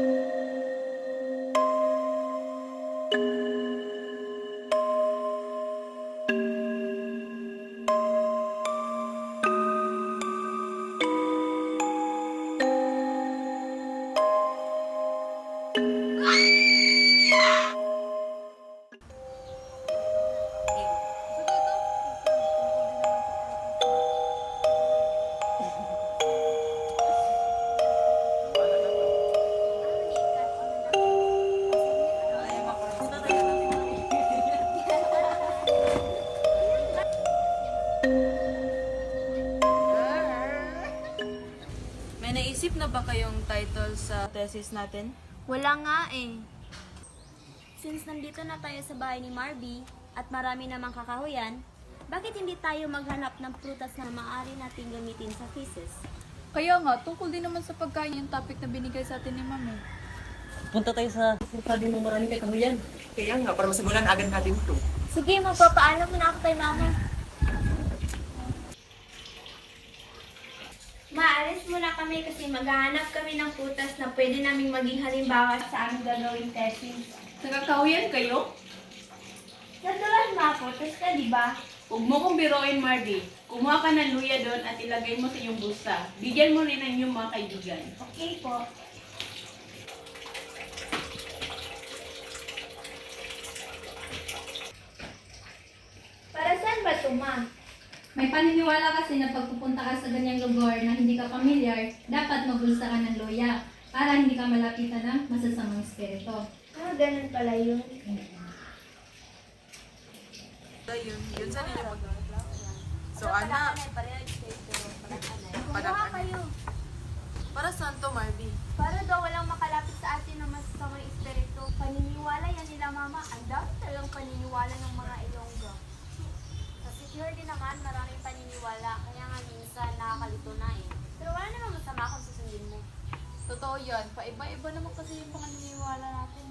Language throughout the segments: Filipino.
Música title sa thesis natin? Wala nga eh. Since nandito na tayo sa bahay ni Marby at marami namang kakahuyan, bakit hindi tayo maghanap ng prutas na maaari nating gamitin sa thesis? Kaya nga, tungkol din naman sa pagkain yung topic na binigay sa atin ni Mami. Punta tayo sa sabi mo marami kay kahuyan. Kaya nga, para masimulan agad natin ito. Sige, magpapaalam muna ako kay Mama. Muna kami kasi maghahanap kami ng prutas na pwede naming maging halimbawa sa aming gagawing thesis. Nagkakahuyan kayo? Natural mga prutas ka, di ba? Huwag mo kong biroin, Marby. Kumuha ka ng luya doon at ilagay mo sa iyong bulsa. Bigyan mo rin ang iyong mga kaibigan. Okay po. Para saan ba ito, Ma? May paniniwala kasi na pagpupunta ka sa ganyang lugar na hindi ka familiar, dapat magbulsa ka ng loya para hindi ka malapitan ng masasamang espiritu. Ah, ganun pala yun. Yun, yun sa nila. So, anak, Kumuha kayo. para saan to, Marby? Para daw walang makalapit sa atin ng masasamang espiritu. Paniniwala yan nila, Mama. Ang dami talagang paniniwala ng mga Ilonggo. Sa security naman, maraming paniniwala. Kaya nga minsan nakakalito na eh. Pero wala namang masama kung susundin mo. Totoo yan. Paiba-iba naman kasi yung paniniwala natin.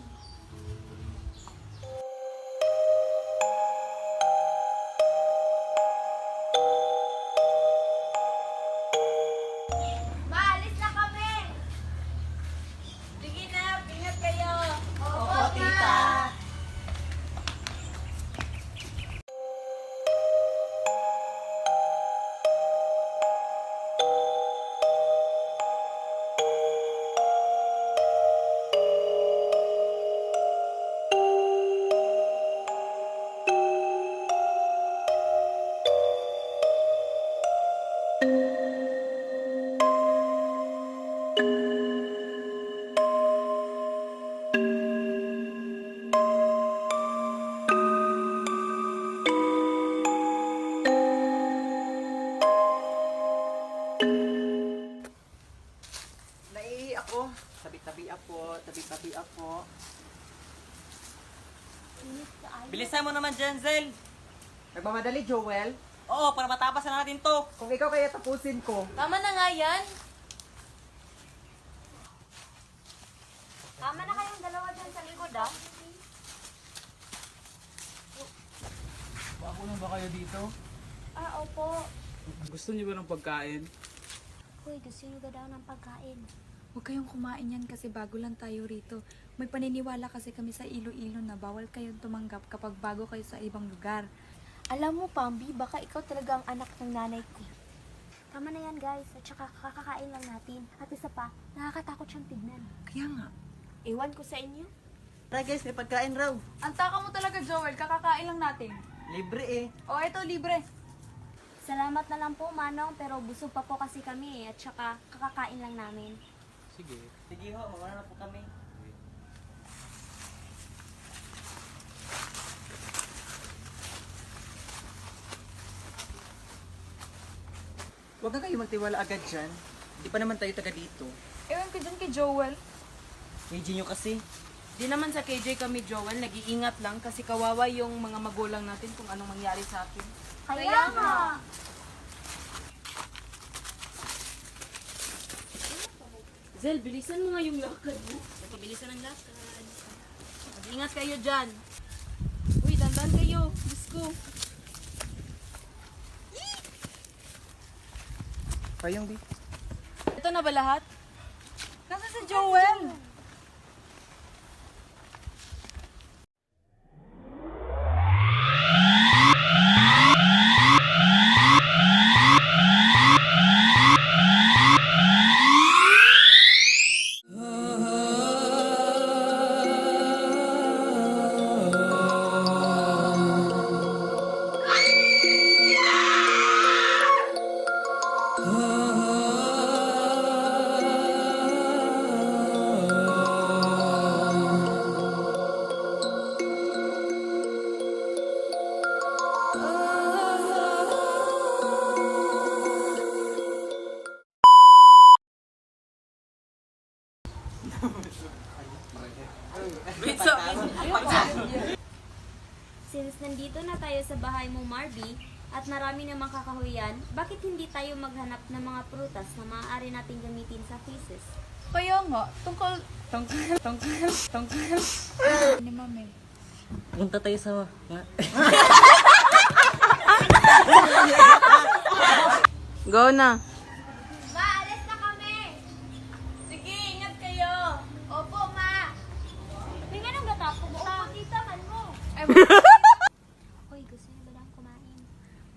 Ako. Tabi-tabi ako, tabi-tabi ako. Bilisan mo naman, Jenzel. Nagmamadali, Joel. Oo, para matapos na natin to. Kung ikaw kaya tapusin ko. Tama na nga yan! Tama na kayong dalawa dyan sa likod, ah. Ako na ba kayo dito? Ah, opo. Gusto niyo ba ng pagkain? Uy, gusto nyo daw ng pagkain. Huwag kayong kumain yan kasi bago lang tayo rito. May paniniwala kasi kami sa Iloilo na bawal kayong tumanggap kapag bago kayo sa ibang lugar. Alam mo, Pambi, baka ikaw talaga ang anak ng nanay ko. Tama na yan, guys. At saka kakakain lang natin. At isa pa, nakakatakot siyang tignan. Kaya nga. Ewan ko sa inyo. Tara guys, may pagkain raw. Ang taka mo talaga, Joel. Kakakain lang natin. Libre eh. O, eto, libre. Salamat na lang po, Manong, pero busog pa po kasi kami eh. At saka kakakain lang namin. Sige. Sige ho, mamana na po kami. Huwag na kayo magtiwala agad dyan. Hindi pa naman tayo taga dito. Ewan ko dyan kay Joel. Medyo nyo kasi. Di naman sa KJ kami, Joel, nag-iingat lang kasi kawawa yung mga magulang natin kung anong mangyari sa akin. Kaya, nga. Zel, bilisan mo nga yung lakad mo. Bilisan ang lakad. Mag-ingat kayo dyan. Uy, dandan kayo. Let's go. Payong di. Ito na ba lahat? Nasa si Joel? Since nandito na tayo sa bahay mo, Marby, at marami namang kakahuyan, bakit hindi tayo maghanap ng mga prutas na maaari nating gamitin sa thesis? Kaya nga, tungkol, tungkol, tungkol, tungkol. Ni mami. Punta tayo sa... Go na. Ma, alis na kami! Sige, ingat kayo. Opo, ma! Tingnan ang gatapo mo. Opo, tita, man mo. Uy, gusto niyo ba lang kumain?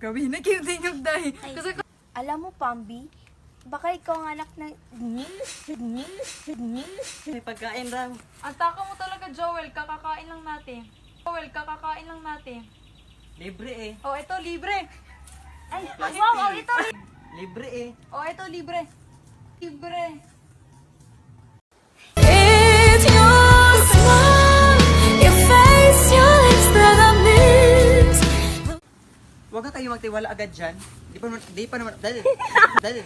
Gawin na cute din yung dahi. Kasi Alam mo, Pambi, baka ikaw ang anak ng... May pagkain raw. Ang taka mo talaga, Joel. Kakakain lang natin. Joel, kakakain lang natin. Libre eh. Oh, ito, libre. Ay, wow, wow, ito! Libre eh. Oh, ito, libre. Libre. Kayo magtiwala agad dyan. Di pa naman, di pa naman, dal, dal,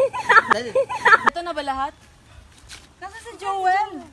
dal. Ito na ba lahat? Nasaan si Joel?